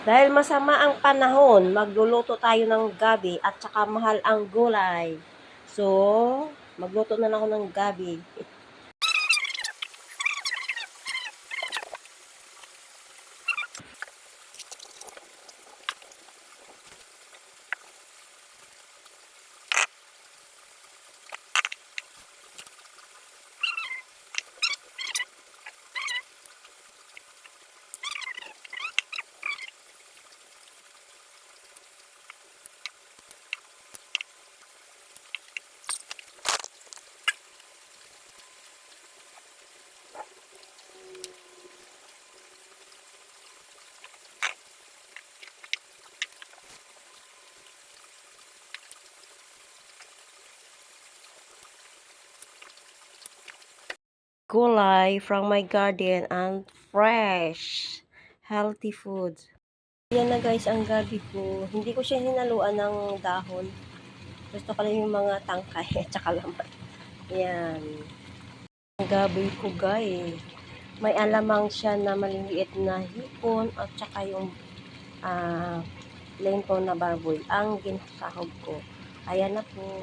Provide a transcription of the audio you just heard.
Dahil masama ang panahon, magluluto tayo ng gabi at saka mahal ang gulay. So, magluto na lang ako ng gabi. Gulay from my garden and fresh, healthy food. Yan na guys ang gabi ko. Hindi ko siya hinaluan ng dahon. Gusto ko lang yung mga tangkay at saka laman. Yan. Ang gabi ko guys. May alamang siya na maliliit na hipon at saka yung ah plain na baboy ang ginasahog ko. Ayan na po.